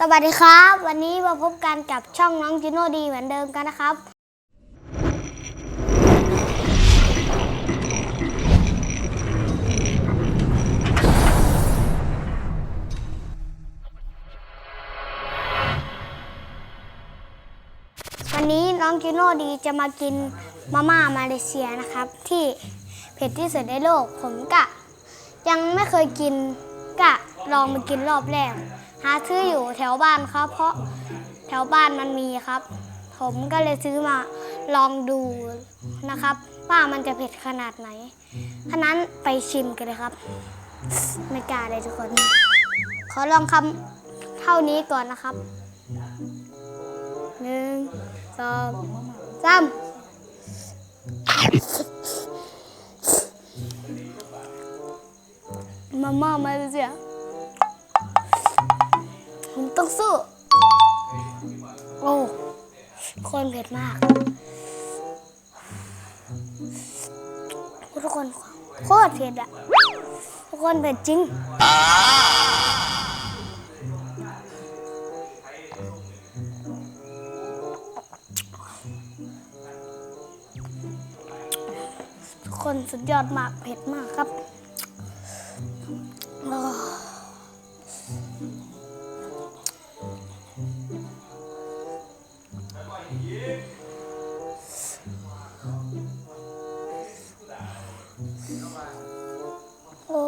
สวัสดีครับ วันนี้มาพบกันกับช่องน้องจิโน่ดีเหมือนเดิมกันนะครับ วันนี้น้องจิโน่ดีจะมากินมาม่ามาเลเซียนะครับ ที่เผ็ดที่สุดในโลกผมกะ ยังไม่เคยกินกะลองมากินรอบแรก หาซื้ออยู่แถวบ้านครับ เพราะแถวบ้านมันมีครับ ผมก็เลยซื้อมาลองดูนะครับ ว่ามันจะเผ็ดขนาดไหนฉะนั้นไปชิมกันเลยครับ ไม่กล้าเลยทุกคน ขอลองคำเท่านี้ก่อนนะครับหนึ่งสองสามมาม่ามาเสีย ต้องสู้ โอ้คนเผ็ดมากทุกคนโคตรเผ็ดอะทุกคนเผ็ดจริงทุกคนสุดยอดมากเผ็ดมากครับ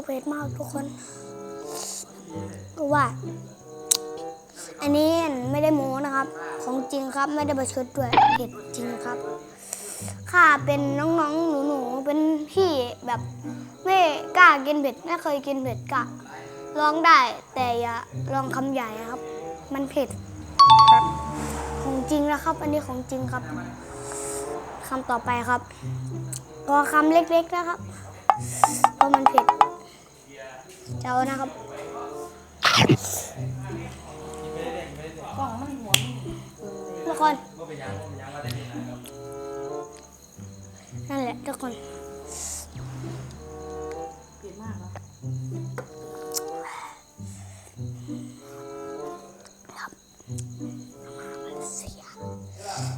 เผ็ดมากทุกคนว่า อันนี้ไม่ได้โม้นะครับ ของจริงครับไม่ได้ประชดด้วยเผ็ดจริงครับค่ะเป็นน้องๆหนูๆเป็นพี่แบบไม่กล้ากินเผ็ดไม่เคยกินเผ็ดกะลองได้แต่อย่าลองคำใหญ่ครับ มันเผ็ดครับของจริงนะครับ อันนี้ของจริงครับคำต่อไปครับ ก็คำเล็กๆนะครับเพราะมันเผ็ด เจ้านะครับกล่องมันหัวทุกคนนั่นแหละทุกคนเปลี่ยนมากแล้ว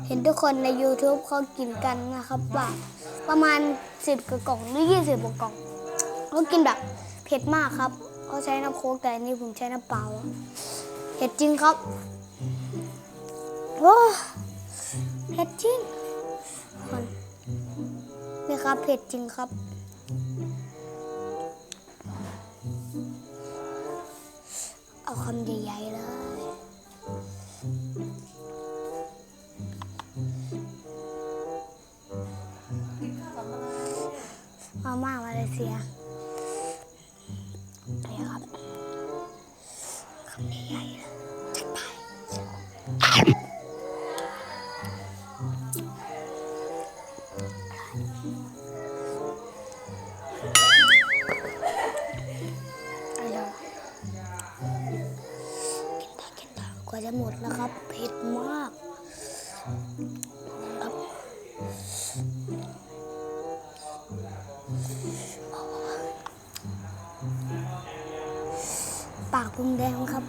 เห็นทุกคนใน YouTube เขากินกันนะครับว่าประมาณ 10กว่ากล่องหรือ 20กว่ากล่องเขากินแบบ เผ็ดมากครับเขาใช้น้ำโค้กแต่นนี่ผมใช้น้ำเปล่าเผ็ดจริงครับโอ้เผ็ดจริงคนนี่ครับเผ็ดจริงครับ เอาคำใหญ่ๆเลยมาม่ามาเลเซีย อร่อยกินต่อกินต่อกว่าจะหมดแล้วครับเผ็ดมากครับปากผมแดงครับ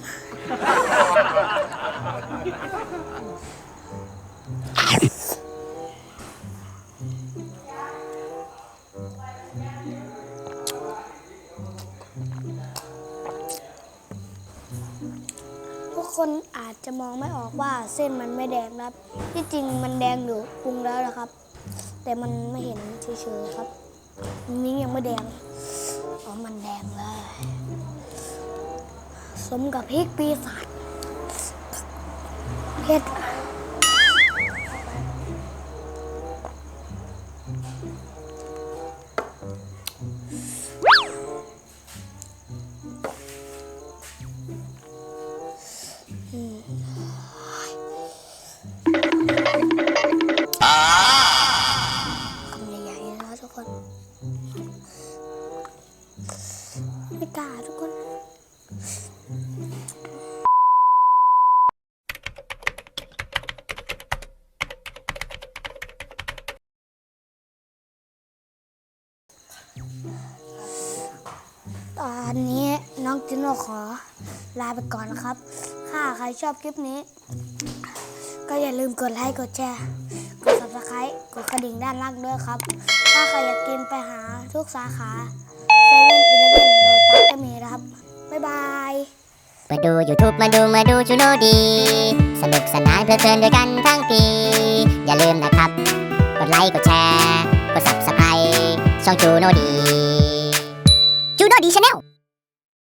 คนอาจจะมองไม่ออกว่าเส้นมันไม่แดงครับ ที่จริงมันแดงอยู่ปรุงแล้วนะครับ แต่มันไม่เห็นเฉยๆครับนนี้ยังไม่แดงอ๋อมันแดงเลย สมกับพริกปีศาจเผ็ด คนไม่กล้าทุกคนตอนนี้น้องจิโนขอลาไปก่อนนะครับ ถ้าใครชอบคลิปนี้ ก็อย่าลืมกดไลค์ กดแชร์ กด subscribe กดกระดิ่งด้านล่างด้วยครับ ถ้าใครอยากกินไปหาทุกสาขาเซเว่นอีเลฟเว่นโลตัสก็มีนะครับ บ๊ายบาย มาดู YouTube มาดูมาดูจูโนดี สนุกสนานเพลิดเพลินด้วยกันทั้งปี อย่าลืมนะครับ กดไลค์กดแชร์ กด Subscribe ช่องจูโนดีจูโนดีชาแนล